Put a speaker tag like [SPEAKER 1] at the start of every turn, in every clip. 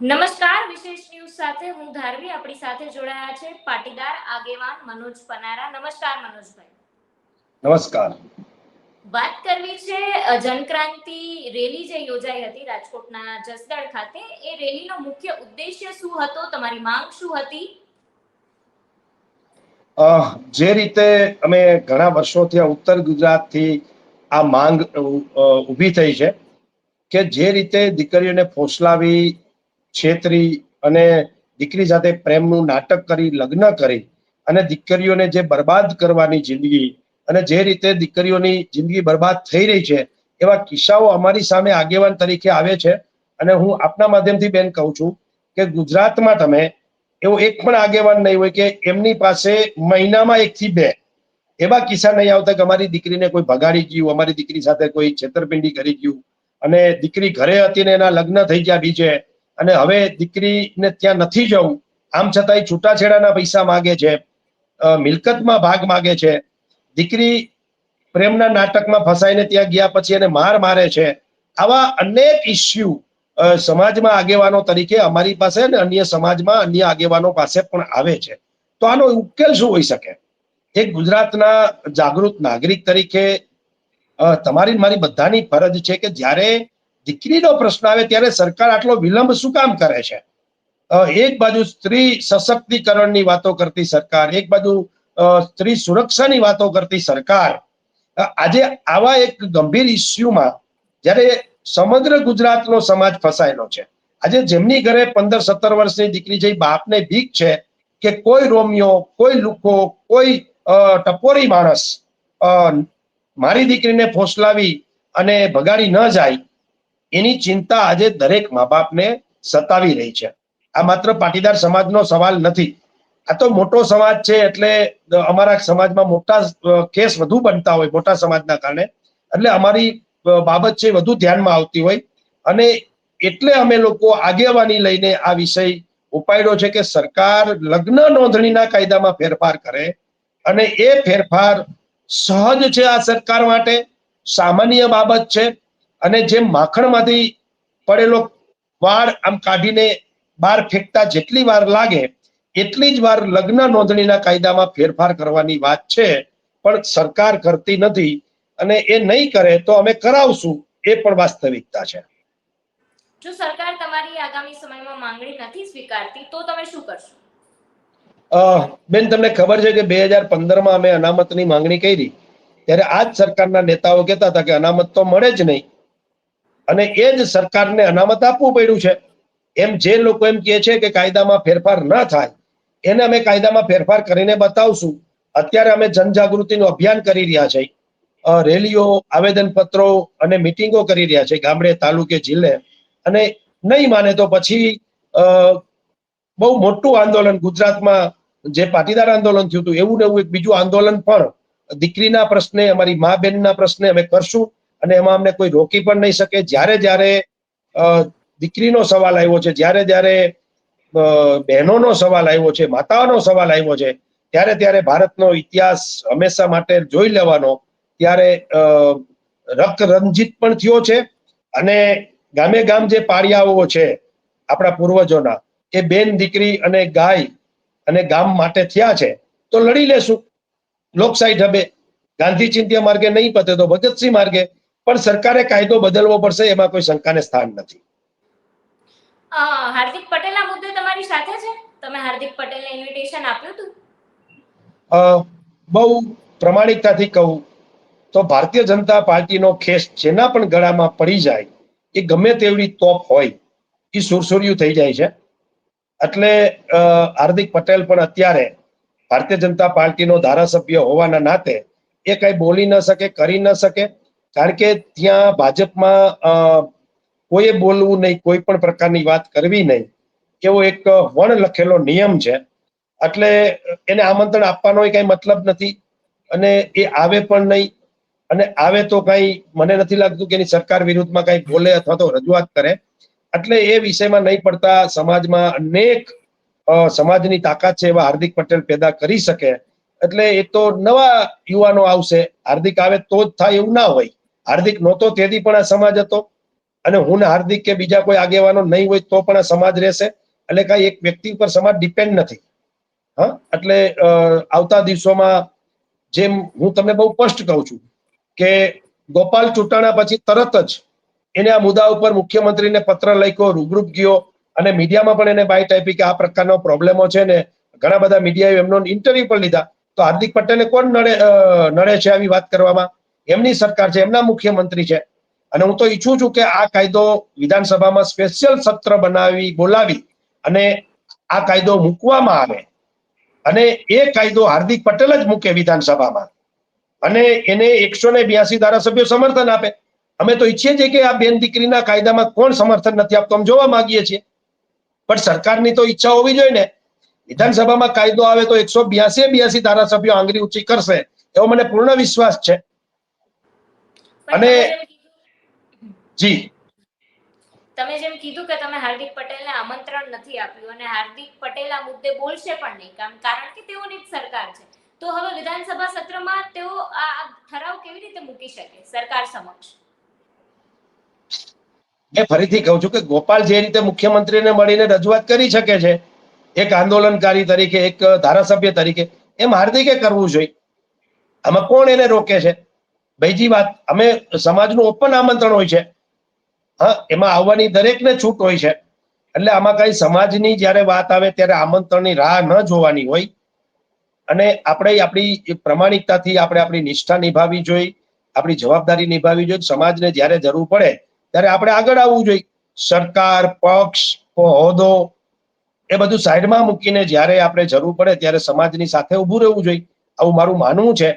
[SPEAKER 1] નમસ્કાર વિશેષ ન્યૂઝ સાથે હું ધારવી આપણી સાથે જોડાયા છે પાટીદાર આગેવાન મનોજ પનારા. નમસ્કાર મનોજભાઈ.
[SPEAKER 2] નમસ્કાર.
[SPEAKER 1] વાત કરવી છે જનક્રાંતિ રેલી જે યોજાઈ હતી રાજકોટના જસદણ ખાતે. એ રેલીનો મુખ્ય ઉદ્દેશ્ય શું હતો? તમારી માંગ શું હતી?
[SPEAKER 2] જે રીતે અમે ઘણા વર્ષોથી ઉત્તર ગુજરાતથી આ માંગ ઊભી થઈ છે કે જે રીતે દીકરીઓને ફોસલાવી છેતરી અને દીકરી સાથે પ્રેમનું નાટક કરી, લગ્ન કરી અને દીકરીઓને જે બરબાદ કરવાની જિંદગી અને જે રીતે દીકરીઓની જિંદગી બરબાદ થઈ રહી છે, એવા કિસ્સાઓ અમારી સામે આગેવાન તરીકે આવે છે. અને હું આપના માધ્યમથી બેન કહું છું કે ગુજરાતમાં તમે, એવો એક પણ આગેવાન નહીં હોય કે એમની પાસે મહિનામાં એક થી બે એવા કિસ્સા નહીં આવતા કે અમારી દીકરીને કોઈ ભગાડી ગયું, અમારી દીકરી સાથે કોઈ છેતરપિંડી કરી ગયું અને દીકરી ઘરે હતી ને એના લગ્ન થઈ ગયા બીજે અને હવે દીકરીને ત્યાં નથી જવું. આમ છતાંય છૂટાછેડાના પૈસા માગે છે. મિલકતમાં ભાગ માગે છે. દીકરી પ્રેમના નાટકમાં ફસાઈને ત્યાં ગયા પછી એને માર મારે છે. આવા અનેક ઇસ્યુ સમાજમાં આગેવાનો તરીકે અમારી પાસે અને અન્ય સમાજમાં અન્ય આગેવાનો પાસે પણ આવે છે. તો આનો ઉકેલ શું હોઈ શકે? એક ગુજરાતના જાગૃત નાગરિક તરીકે તમારી મારી બધાની ફરજ છે કે જ્યારે દીકરીનો પ્રશ્ન આવે ત્યારે સરકાર આટલો વિલંબ શું કામ કરે છે? એક બાજુ સ્ત્રી સશક્તિકરણની વાતો કરતી સરકાર, એક બાજુ સ્ત્રી સુરક્ષાની વાતો કરતી સરકાર. આજે આવા એક ગંભીર ઇસ્યુમાં જ્યારે સમગ્ર ગુજરાતનો સમાજ ફસાયેલો છે. આજે જેમની ઘરે પંદર, સત્તર વર્ષની દીકરી જઈ બાપને ભીખ છે કે કોઈ રોમિયો, કોઈ લુખો, કોઈ ટપોરી માણસ મારી દીકરીને ફોસલાવી અને ભગાડી ન જાય એની ચિંતા આજે દરેક મા બાપને સતાવી રહી છે. આ માત્ર પાટીદાર સમાજનો સવાલ નથી. આ તો મોટો સમાજ છે એટલે અમારા સમાજમાં મોટા કેસ વધુ બનતા હોય મોટા સમાજના કારણે. એટલે અમારી બાબત છે વધુ ધ્યાનમાં આવતી હોય. અને એટલે અમે લોકો આગેવાની લઈને આ વિષય ઉપાડ્યો છે કે સરકાર લગ્ન નોંધણીના કાયદામાં ફેરફાર કરે. અને એ ફેરફાર સહજ છે આ સરકાર માટે. સામાન્ય બાબત છે. અને જેમ માખણમાંથી પડેલો વાળ આમ કાઢીને બહાર ફેંકતા જેટલી વાર લાગે એટલી જ વાર લગ્ન નોંધણીના કાયદામાં ફેરફાર કરવાની વાત છે. પણ સરકાર કરતી નથી અને એ નહીં કરે તો અમે કરાવશું એ પણ વાસ્તવિકતા છે.
[SPEAKER 1] જો સરકાર તમારી આગામી સમયમાં માંગણી નથી સ્વીકારતી તો તમે શું કરશો?
[SPEAKER 2] બેન તમને ખબર છે કે બે હજાર પંદરમાં અમે અનામતની માંગણી કરી. ત્યારે આ જ સરકારના નેતાઓ કહેતા હતા કે અનામત તો મળે જ નહીં. અને એ જ સરકારને અનામત આપવું પડ્યું છે. એમ જે લોકો એમ કહે છે કે કાયદામાં ફેરફાર ન થાય એને અમે કાયદામાં ફેરફાર કરીને બતાવશું. અત્યારે અમે જનજાગૃતિનું અભિયાન કરી રહ્યા છે. અ, રેલીઓ આવેદનપત્રો અને મિટિંગો કરી રહ્યા છે ગામડે તાલુકે જિલ્લે. અને નહીં માને તો પછી બહુ મોટું આંદોલન ગુજરાતમાં જે પાટીદાર આંદોલન થયું હતું એવું ને એવું એક બીજું આંદોલન પણ દીકરીના પ્રશ્ને અમારી મા બહેનના પ્રશ્ને અમે કરશું. અને એમાં અમને કોઈ રોકી પણ નહીં શકે. જ્યારે જ્યારે દીકરીનો સવાલ આવ્યો છે, જ્યારે જ્યારે બહેનોનો સવાલ આવ્યો છે, માતાઓનો સવાલ આવ્યો છે, ત્યારે ત્યારે ભારતનો ઇતિહાસ હંમેશા માટે જોઈ લેવાનો. ત્યારે રક્ત રંજિત પણ થયો છે અને ગામે ગામ જે પાળિયાઓ છે, આપણા પૂર્વજોના, એ બેન, દીકરી અને ગાય અને ગામ માટે થયા છે. તો લડી લેશું. લોકશાહી ઢબે. ગાંધી ચિંત્ય માર્ગે નહીં પતે તો ભગતસિંહ માર્ગે. પણ સરકારે કાયદો બદલવો પડશે એમાં કોઈ શંકાને સ્થાન નથી.
[SPEAKER 1] હાર્દિક પટેલ આ મુદ્દે તમારી સાથે છે? તમે હાર્દિક પટેલને ઇન્વિટેશન આપ્યું હતું?
[SPEAKER 2] બહુ પ્રમાણિકતાથી કહું તો ભારતીય જનતા પાર્ટીનો ખેસ જેના પણ ગળામાં પડી જાય એ ગમે તેવડી તોપ હોય એ સુરસુર્યું થઈ જાય છે. એટલે હાર્દિક પટેલ પણ અત્યારે ભારતીય જનતા પાર્ટીનો ધારાસભ્ય હોવાના નાતે એ કઈ બોલી ન શકે કરી ન શકે કારણ કે ત્યાં ભાજપમાં કોઈએ બોલવું નહીં, કોઈ પણ પ્રકારની વાત કરવી નહીં. એવો એક વણ લખેલો નિયમ છે. એટલે એને આમંત્રણ આપવાનો કઈ મતલબ નથી. અને એ આવે પણ નહીં. અને આવે તો કઈ મને નથી લાગતું કે એની સરકાર વિરુદ્ધમાં કઈ બોલે અથવા તો રજૂઆત કરે. એટલે એ વિષયમાં નહીં પડતા સમાજમાં અનેક સમાજની તાકાત છે એવા હાર્દિક પટેલ પેદા કરી શકે. એટલે એ તો નવા યુવાનો આવશે. હાર્દિક આવે તો જ થાય એવું ના હોય. હાર્દિક નહોતો, તેથી પણ આ સમાજ હતો. અને હું હાર્દિક કે બીજા કોઈ આગેવાનો નહીં હોય તો પણ આ સમાજ રહેશે. એટલે કઈ એક વ્યક્તિ ઉપર સમાજ ડિપેન્ડ નથી. હા? એટલે આવતા દિવસોમાં જેમ હું તમને બહુ સ્પષ્ટ કહું છું કે ગોપાલ ચૂંટાણા પછી તરત જ એને આ મુદ્દા ઉપર મુખ્યમંત્રીને પત્ર લખ્યો, રૂબરૂપ ગયો અને મીડિયામાં પણ એને બાઇટ આપી કે આ પ્રકારનો પ્રોબ્લેમો છે ને ઘણા બધા મીડિયાએ એમનો ઇન્ટરવ્યુ પણ લીધા. તો હાર્દિક પટેલને કોણ નડે નડે છે આવી વાત કરવામાં? એમની સરકાર છે, એમના મુખ્યમંત્રી છે. અને હું તો ઈચ્છું છું કે આ કાયદો વિધાનસભામાં સ્પેશિયલ સત્ર બનાવી, બોલાવી અને આ કાયદો મૂકવામાં આવે. અને એ કાયદો હાર્દિક પટેલ જ મૂકે વિધાનસભામાં. અને એને એકસો ને બ્યાસી ધારાસભ્યો સમર્થન આપે. અમે તો ઈચ્છીએ છીએ કે આ બેન દીકરીના કાયદામાં કોણ સમર્થન નથી આપતો અમે જોવા માંગીએ છીએ. પણ સરકારની તો ઈચ્છા હોવી જોઈએ ને. વિધાનસભામાં કાયદો આવે તો એકસો બ્યાસી બ્યાસી ધારાસભ્યો આંગળી ઊંચી કરશે. એવો મને પૂર્ણ વિશ્વાસ છે. અને- જી.
[SPEAKER 1] તમે જેમ કીધું કે તમે હાર્દિક પટેલને આમંત્રણ નથી આપ્યું અને હાર્દિક પટેલ આ મુદ્દે બોલશે પણ નહીં કામ કારણ કે તેઓની જ સરકાર છે. તો હવે વિધાનસભા સત્રમાં તેઓ આ આ ઠરાવ કેવી રીતે મૂકી શકે સરકાર સમક્ષ?
[SPEAKER 2] મેં ફરીથી કહું છું કે ગોપાલ જે રીતે મુખ્યમંત્રીને મળીને રજૂઆત કરી શકે છે એક આંદોલનકારી તરીકે એક ધારાસભ્ય તરીકે એમ હાર્દિકે કરવું જોઈએ. આમાં કોણ એને રોકે છે? બીજી વાત, અમે સમાજનું ઓપન આમંત્રણ હોય છે. હા, એમાં આવવાની દરેકને છૂટ હોય છે. એટલે આમાં કઈ સમાજની જ્યારે વાત આવે ત્યારે આમંત્રણની રાહ ન જોવાની હોય. અને આપણે આપણી પ્રમાણિકતાથી આપણે આપણી નિષ્ઠા નિભાવી જોઈએ, આપણી જવાબદારી નિભાવી જોઈએ. સમાજને જ્યારે જરૂર પડે ત્યારે આપણે આગળ આવવું જોઈએ. સરકાર, પક્ષ, હોદ્દો, એ બધું સાઈડમાં મૂકીને જ્યારે આપણે જરૂર પડે ત્યારે સમાજની સાથે ઊભું રહેવું જોઈએ. આવું મારું માનવું છે.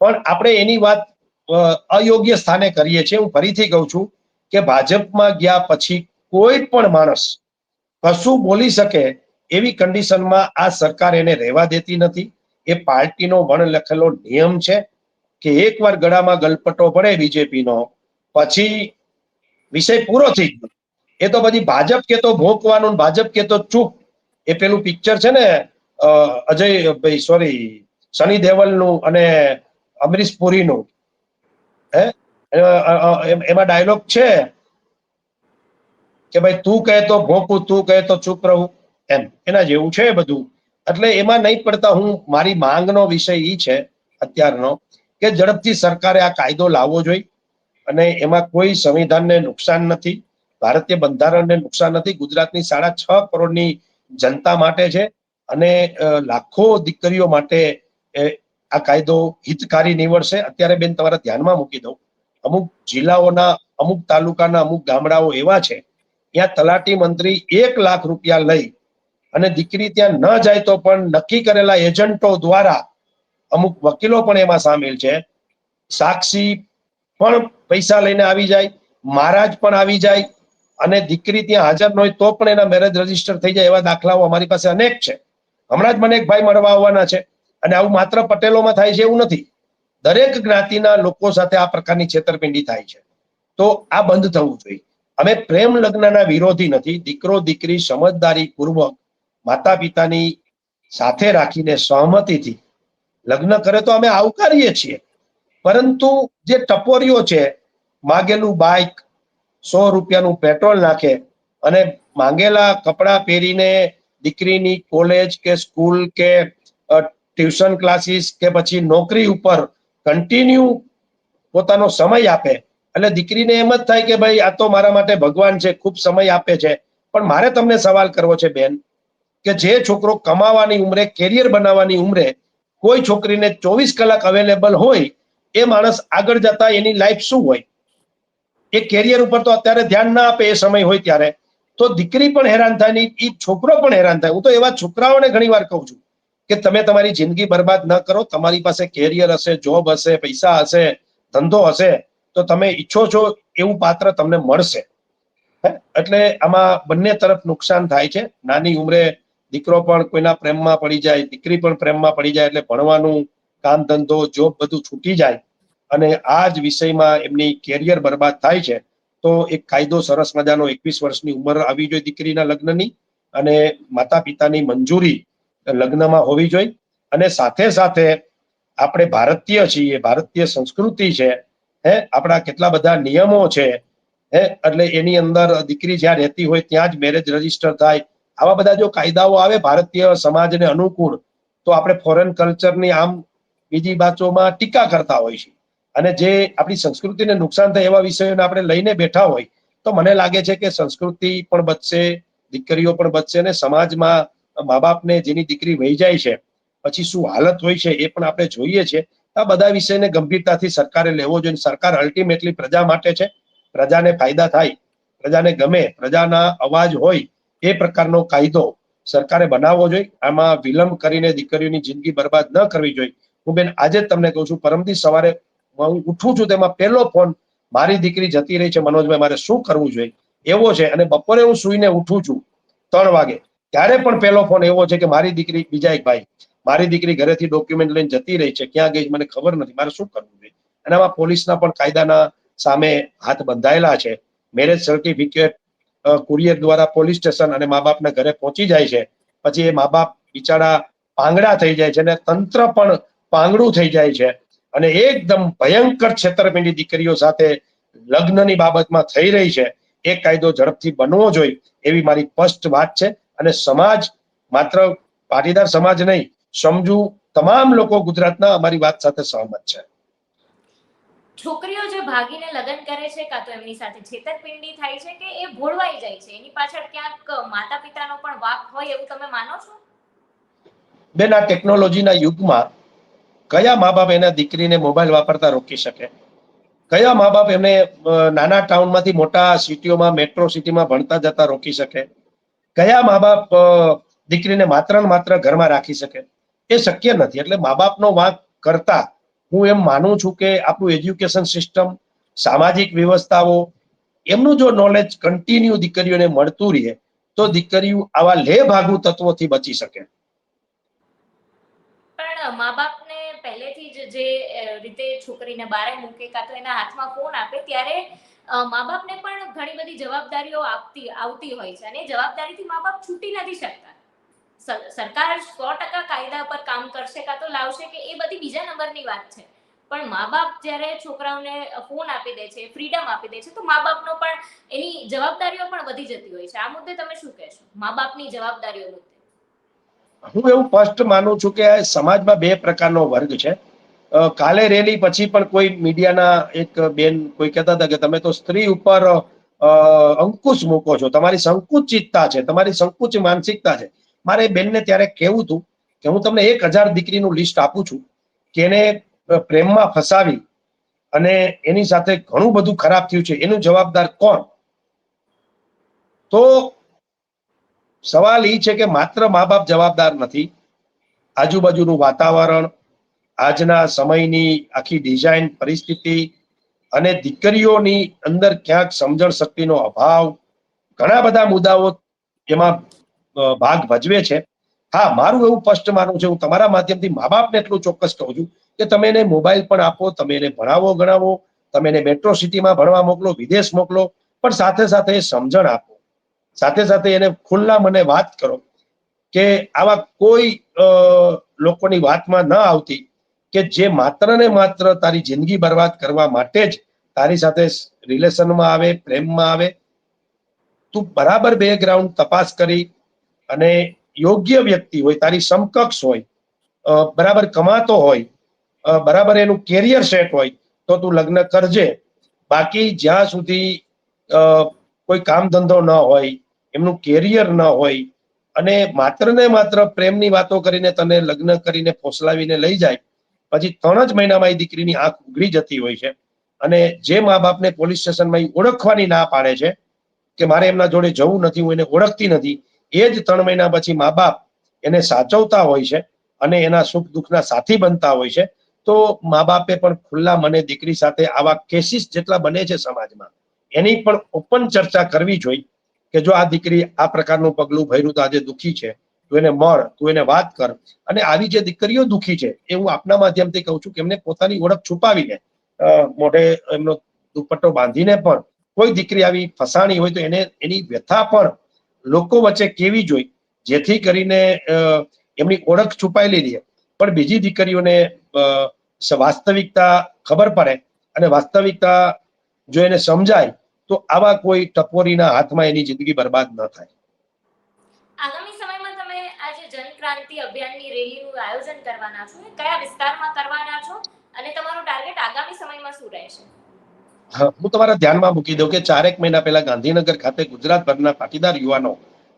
[SPEAKER 2] પણ આપણે એની વાત અયોગ્ય સ્થાને કરીએ છીએ. હું ફરીથી કહું છું કે ભાજપમાં ગયા પછી કોઈ પણ માણસ કશું બોલી શકે એવી કન્ડિશનમાં આ સરકાર એને રહેવા દેતી નથી. એ પાર્ટીનો વણ લખેલો નિયમ છે કે એકવાર ગળામાં ગલપટો પડે બીજેપીનો, પછી વિષય પૂરો થઈ ગયો. એ તો પછી ભાજપ કે તો ભોંકવાનું ભાજપ કે તો ચૂપ. એ પેલું પિક્ચર છે ને અજય, ભાઈ સોરી સની દેવલનું અને અમરીશ પુરીનું. હે? એમ- ડાયલોગ છે કે ભાઈ તું કહે તો ભોકું, તું કહે તો ચૂપ રહું, એમ. એના જેવું છે બધું. એટલે એમાં નહીં પડતા હું, મારી માંગનો વિષય એ છે અત્યારનો કે ઝડપથી સરકારે આ કાયદો લાવવો જોઈએ અને એમાં કોઈ સંવિધાનને નુકસાન નથી, ભારતીય બંધારણને નુકસાન નથી. ગુજરાતની સાડા છ કરોડની જનતા માટે છે અને લાખો દીકરીઓ માટે આ કાયદો હિતકારી નીવડશે. અત્યારે બેન તમારા ધ્યાનમાં મૂકી દઉં. અમુક જિલ્લાઓના, અમુક તાલુકાના, અમુક ગામડાઓ એવા છે, ત્યાં તલાટી મંત્રી એક લાખ રૂપિયા લઈ અને દીકરી ત્યાં ન જાય તો પણ નક્કી કરેલા એજન્ટો દ્વારા અમુક વકીલો પણ એમાં સામેલ છે. સાક્ષી પણ પૈસા લઈને આવી જાય, મહારાજ પણ આવી જાય અને દીકરી ત્યાં હાજર ન હોય તો પણ એના મેરેજ રજિસ્ટર થઈ જાય એવા દાખલાઓ અમારી પાસે અનેક છે. હમણાં જ મને એક ભાઈ મળવા આવવાના છે. અને આવું માત્ર પટેલોમાં થાય છે એવું નથી. દરેક જ્ઞાતિના લોકો સાથે આ પ્રકારની છેતરપિંડી થાય છે. તો આ બંધ થવું જોઈએ. અમે પ્રેમ લગ્નના વિરોધી નથી. દીકરો, દીકરી સમજદારી પૂર્વક માતા પિતાની સાથે રાખીને સહમતિથી લગ્ન કરે તો અમે આવકારીએ છીએ. પરંતુ જે ટપોરીઓ છે, માગેલું બાઇક સો રૂપિયાનું પેટ્રોલ નાખે અને માંગેલા કપડાં પહેરીને દીકરીની કોલેજ કે સ્કૂલ કે ટ્યુશન ક્લાસીસ કે પછી નોકરી ઉપર કન્ટિન્યુ પોતાનો સમય આપે. એટલે દીકરીને એમ જ થાય કે ભાઈ, આ તો મારા માટે ભગવાન છે, ખૂબ સમય આપે છે. પણ મારે તમને સવાલ કરવો છે, બેન, કે જે છોકરો કમાવાની ઉંમરે કેરિયર બનાવવાની ઉંમરે કોઈ છોકરીને ચોવીસ કલાક અવેલેબલ હોય, એ માણસ આગળ જતા એની લાઈફ શું હોય? એ કેરિયર ઉપર તો અત્યારે ધ્યાન ના આપે, એ સમય હોય ત્યારે. તો દીકરી પણ હેરાન થાય ને એ છોકરો પણ હેરાન થાય. હું તો એવા છોકરાઓને ઘણી વાર કહું છું. કે તમે તમારી જિંદગી બરબાદ ન કરો, તમારી પાસે કેરિયર હશે જોબ હશે, પૈસા હશે, ધંધો હશે, તો તમે ઈચ્છો છો એવું પાત્ર તમને મળશે? એટલે આમાં બંને તરફ નુકસાન થાય છે. નાની ઉંમરે દીકરો પણ કોઈના પ્રેમમાં પડી જાય, દીકરી પણ પ્રેમમાં પડી જાય એટલે ભણવાનું, કામ ધંધો જોબ બધું છૂટી જાય. અને આ જ વિષયમાં એમની કેરિયર બરબાદ થાય છે. તો એક કાયદો સરસ મજાનો એકવીસ વર્ષની ઉંમર આવી જોઈએ દીકરીના લગ્નની. અને માતા પિતાની મંજૂરી લગ્નમાં હોવી જોઈએ. અને સાથે સાથે આપણે ભારતીય છીએ, ભારતીય સંસ્કૃતિ છે, હે, આપણા કેટલા બધા નિયમો છે, હે, એટલે એની અંદર દીકરી જ્યાં રહેતી હોય ત્યાં જ મેરેજ રજિસ્ટર થાય. આવા બધા જો કાયદાઓ આવે ભારતીય સમાજને અનુકૂળ, તો આપણે ફોરેન કલ્ચરની આમ બીજી બાજુમાં ટીકા કરતા હોય છે અને જે આપણી સંસ્કૃતિને નુકસાન થાય એવા વિષયોને આપણે લઈને બેઠા હોય, તો મને લાગે છે કે સંસ્કૃતિ પણ બચશે, દીકરીઓ પણ બચશે અને સમાજમાં મા બાપને જેની દીકરી વહી જાય છે, પછી શું હાલત હોય છે એ પણ આપણે જોઈએ છે. આ બધા વિષયને ગંભીરતાથી સરકારે લેવો જોઈએ સરકાર અલ્ટિમેટલી પ્રજા માટે છે. પ્રજાને ફાયદા થાય, પ્રજાને ગમે, પ્રજાના અવાજ હોય એ પ્રકારનો કાયદો સરકારે બનાવવો જોઈએ. આમાં વિલંબ કરીને દીકરીઓની જિંદગી બરબાદ ન કરવી જોઈએ. હું બેન આજે જ તમને કહું છું, પરમથી સવારે હું ઉઠું છું તેમાં પહેલો ફોન, મારી દીકરી જતી રહી છે મનોજભાઈ, મારે શું કરવું જોઈએ? એવો છે અને બપોરે હું સુઈને ઉઠું છું ત્રણ વાગે. ત્યારે પણ પહેલો ફોન એવો છે કે મારી દીકરી, બીજા એક ભાઈ, મારી દીકરી ઘરેથી ડોક્યુમેન્ટ લઈને જતી રહી છે, ક્યાં ગઈ મને ખબર નથી, મારે શું કરવું જોઈએ અને આમાં પોલીસના પણ કાયદાના સામે હાથ બંધાયેલા છે. મેરેજ સર્ટિફિકેટ કુરિયર દ્વારા પોલીસ સ્ટેશન અને મા બાપના ઘરે પહોંચી જાય છે. પછી એ મા બાપ બિચારા પાંગડા થઈ જાય છે અને તંત્ર પણ પાંગડું થઈ જાય છે. અને એકદમ ભયંકર છેતરપિંડી દીકરીઓ સાથે લગ્નની બાબતમાં થઈ રહી છે. એ કાયદો ઝડપથી બનવો જોઈએ, એવી મારી સ્પષ્ટ વાત છે. અને સમાજ માત્ર પાટીદાર સમાજ નહીં સમજુ તમામ લોકો ગુજરાતના અમારી વાત સાથે સહમત છે.
[SPEAKER 1] છોકરીઓ જે ભાગીને લગ્ન કરે છે કાં તો એમની સાથે છેતરપિંડી થાય છે કે એ ભોળવાઈ જાય છે એની પાછળ ક્યાંક માતા પિતાનો પણ વાક હોય એવું તમે માનો છો?
[SPEAKER 2] બેન આ ટેકનોલોજીના યુગમાં કયા મા બાપ એના દીકરીને મોબાઈલ વાપરતા રોકી શકે? કયા મા બાપ એમને નાના ટાઉનમાંથી મોટા સિટીઓમાં મેટ્રો સિટીમાં ભણતા જતા રોકી શકે? કયા મા બાપ દીકરીને માત્ર ને માત્ર ઘરમાં રાખી શકે? એ શક્ય નથી. એટલે મા બાપનો વાંક કરતા હું એમ માનું છું કે આપણું એજ્યુકેશન સિસ્ટમ, સામાજિક વ્યવસ્થાઓ, એમનું જો નોલેજ કન્ટિન્યુ દીકરીઓને મળતું રહે, તો દીકરીઓ આવા લે ભાગુ તત્વોથી બચી શકે.
[SPEAKER 1] પણ મા બાપને પહેલેથી જ જે રીતે છોકરીને બારે મૂકે કાં તો એના હાથમાં ફોન આપે, ત્યારે મા બાપને પણ ઘણી બધી જવાબદારીઓ આપતી, આવતી હોય છે અને જવાબદારીથી મા બાપ છૂટી નથી શકતા. સર- સરકાર સો ટકા કાયદા પર કામ કરશે કાં તો લાવશે કે એ બધી બીજા નંબરની વાત છે. પણ મા બાપ જ્યારે છોકરાઓને ફોન આપી દે છે, ફ્રીડમ આપી દે છે, તો મા બાપનો પણ એની જવાબદારીઓ પણ વધી જતી હોય છે. આ મુદ્દે તમે શું કહેશો? મા બાપની જવાબદારીઓ મુદ્દે.
[SPEAKER 2] હું એવું સ્પષ્ટ માનું છું કે સમાજમાં બે પ્રકારનો વર્ગ છે. કાલે રેલી પછી પણ કોઈ મીડિયાના એક બેન કોઈ કહેતા હતા કે તમે તો સ્ત્રી ઉપર અંકુશ મૂકો છો. તમારી સંકુચિતતા છે, તમારી સંકુચ માનસિકતા છે. મારે બેનને ત્યારે કહેવું હતું કે હું તમને એક હજાર દીકરીનું લિસ્ટ આપું છું કે એને પ્રેમમાં ફસાવી અને એની સાથે ઘણું બધું ખરાબ થયું છે. એનું જવાબદાર કોણ? તો સવાલ એ છે કે માત્ર મા બાપ જવાબદાર નથી. આજુબાજુનું વાતાવરણ આજના સમયની આખી ડિઝાઇન પરિસ્થિતિ અને દીકરીઓની અંદર ક્યાંક સમજણ શક્તિનો અભાવ, ઘણા બધા મુદ્દાઓ એમાં ભાગ ભજવે છે. હા, મારું એવું સ્પષ્ટ માનવું છે, હું તમારા માધ્યમથી મા બાપને એટલું ચોક્કસ કહું છું કે તમે એને મોબાઈલ પણ આપો, તમે એને ભણાવો, ગણાવો, તમે એને મેટ્રો સિટીમાં ભણવા મોકલો, વિદેશ મોકલો, પણ સાથે સાથે એ સમજણ આપો. સાથે સાથે એને ખુલ્લા મને વાત કરો કે આવા કોઈ લોકોની વાતમાં ન આવતી કે જે માત્ર ને માત્ર તારી જિંદગી બરબાદ કરવા માટે જ તારી સાથે રિલેશનમાં આવે, પ્રેમમાં આવે, તું બરાબર બેકગ્રાઉન્ડ તપાસ કરી અને યોગ્ય વ્યક્તિ હોય, તારી સમકક્ષ હોય બરાબર કમાતો હોય બરાબર એનું કેરિયર સેટ હોય, તો તું લગ્ન કરજે. બાકી જ્યાં સુધી કોઈ કામ ધંધો ન હોય, એમનું કેરિયર ન હોય અને માત્ર ને માત્ર પ્રેમની વાતો કરીને તને લગ્ન કરીને ફોસલાવીને લઈ જાય પછી ત્રણ જ મહિનામાં એ દીકરીની આંખ ઉઘડી જતી હોય છે. અને જે મા બાપને પોલીસ સ્ટેશનમાં એ ઓળખવાની ના પાડે છે કે મારે એમના જોડે જવું નથી, હું એને ઓળખતી નથી, એ જ ત્રણ મહિના પછી મા બાપ એને સાચવતા હોય છે અને એના સુખ દુઃખના સાથી બનતા હોય છે. તો મા બાપે પણ ખુલ્લા મને દીકરી સાથે આવા કેસીસ જેટલા બને છે સમાજમાં, એની પણ ઓપન ચર્ચા કરવી જોઈએ કે જો આ દીકરી આ પ્રકારનું પગલું ભર્યું તો આજે દુઃખી છે. તું એને મળ, તું એને વાત કર. અને આવી જે દીકરીઓ દુઃખી છે, એ હું આપના માધ્યમથી કહું છું કે એમને પોતાની ઓળખ છુપાવીને મોઢે એમનો દુપટ્ટો બાંધીને પણ કોઈ દીકરી આવી ફસાણી હોય તો એને, એની વ્યથા પણ લોકો વચ્ચે કેવી જોઈ? જેથી કરીને એમની ઓળખ છુપાયેલી રહે. પણ બીજી દીકરીઓને વાસ્તવિકતા ખબર પડે અને વાસ્તવિકતા જો એને સમજાય, તો આવા કોઈ ટપોરીના હાથમાં એની જિંદગી બરબાદ ન થાય
[SPEAKER 1] આગામી સમયમાં તમે આ જે જનક્રાંતિ અભિયાનની રેલીનું આયોજન કરવાના છો? કયા વિસ્તારમાં કરવાના છો? અને તમારો ટાર્ગેટ આગામી સમયમાં શું રહેશે?
[SPEAKER 2] હા, તમારા ધ્યાનમાં મૂકી દઉં કે ચારેક મહિના પહેલા ગાંધીનગર ખાતે ગુજરાતભરના પાટીદાર યુવાનો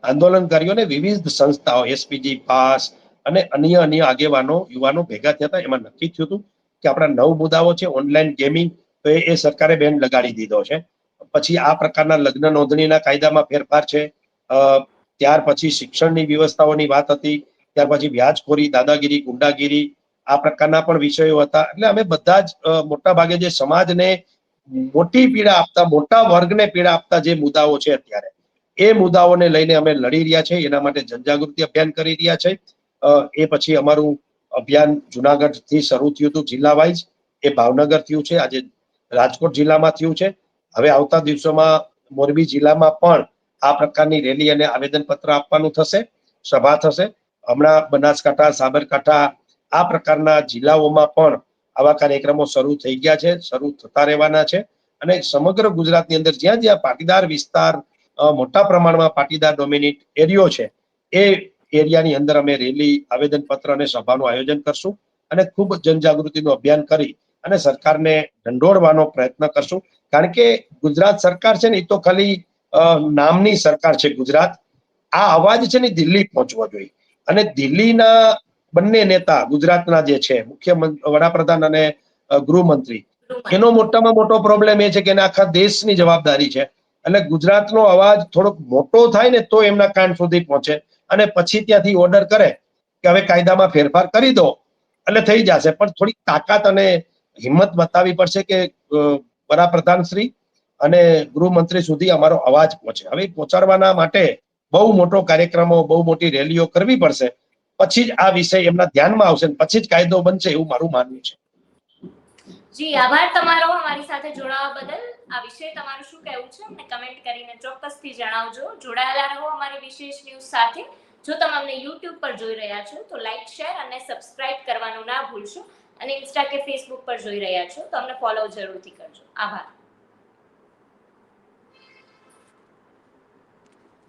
[SPEAKER 2] આંદોલનકારીઓને વિવિધ સંસ્થાઓ એસપીજી પાસ અને અન્ય અન્ય આગેવાનો યુવાનો ભેગા થયા હતા. એમાં નક્કી થયું હતું કે આપણા નવ મુદ્દાઓ છે ઓનલાઈન ગેમિંગ તો એ સરકારે બેન લગાડી દીધો છે. પછી આ પ્રકારના લગ્ન નોંધણીના કાયદામાં ફેરફાર છે. ત્યાર પછી શિક્ષણની વ્યવસ્થાઓની વાત હતી. ત્યાર પછી વ્યાજખોરી, દાદાગીરી, ગુંડાગીરી, આ પ્રકારના પણ વિષયો હતા. એટલે અમે બધા જ મોટા ભાગે જે સમાજને મોટી પીડા આપતા, મોટા વર્ગને પીડા આપતા જે મુદ્દાઓ છે અત્યારે, એ મુદ્દાઓને લઈને અમે લડી રહ્યા છે. એના માટે જનજાગૃતિ અભિયાન કરી રહ્યા છે. એ પછી અમારું અભિયાન જુનાગઢથી શરૂ થયું હતું જિલ્લા વાઇઝ. એ ભાવનગર થયું છે. આજે રાજકોટ જિલ્લામાં થયું છે. હવે આવતા દિવસોમાં મોરબી જિલ્લામાં પણ આ પ્રકારની રેલી અને આવેદન પત્ર આપવાનું થશે. સભા થશે. હમણાં બનાસકાંઠા, સાબરકાંઠા, આ પ્રકારના જિલ્લાઓમાં પણ આવા કાર્યક્રમો શરૂ થઈ ગયા છે, શરૂ થતા રહેવાના છે. અને સમગ્ર ગુજરાતની અંદર જ્યાં જ્યાં પાટીદાર વિસ્તાર મોટા પ્રમાણમાં પાટીદાર ડોમિનેટ એરિયો છે, એ એરિયાની અંદર અમે રેલી આવેદન પત્ર અને સભાનું આયોજન કરશું અને ખૂબ જનજાગૃતિનું અભિયાન કરી અને સરકારને ઢંઢોળવાનો પ્રયત્ન કરશું. કારણ કે ગુજરાત સરકાર છે ને, એ તો ખાલી નામની સરકાર છે ગુજરાત. આ અવાજ છે ને દિલ્હી પહોંચવો જોઈએ. અને દિલ્હીના બંને નેતા ગુજરાતના જે છે મુખ્ય વડાપ્રધાન અને ગૃહમંત્રી એનો મોટામાં મોટો પ્રોબ્લેમ એ છે કે એને આખા દેશની જવાબદારી છે. એટલે ગુજરાતનો અવાજ થોડોક મોટો થાય ને તો એમના કાન સુધી પહોંચે. અને પછી ત્યાંથી ઓર્ડર કરે કે હવે કાયદામાં ફેરફાર કરી દો. એટલે થઈ જશે. પણ થોડી તાકાત અને હિંમત બતાવવી પડશે કે વડાપ્રધાન શ્રી અને ગૃહમંત્રી સુધી અમારો અવાજ પહોંચે. હવે પહોંચાડવાના માટે બહુ મોટો કાર્યક્રમો, બહુ મોટી રેલીઓ કરવી પડશે. પછી જ આ વિષય એમના ધ્યાનમાં આવશે પછી જ કાયદો બનશે એવું મારું માનવું છે.
[SPEAKER 1] જી, આભાર તમારો અમારી સાથે જોડાવા બદલ. આ વિષય તમારું શું કહેવું છે અમને કમેન્ટ કરીને ચોક્કસથી જણાવજો. જોડાયેલા રહો અમારી વિશેષ ન્યૂઝ સાથે. જો તમે અમને યુટ્યુબ પર જોઈ રહ્યા છો, તો લાઈક શેર અને સબસ્ક્રાઇબ કરવાનું ના ભૂલશો. અને ઇન્સ્ટા કે ફેસબુક પર જોઈ રહ્યા છો, તો અમને ફોલો જરૂરથી કરજો. આભાર.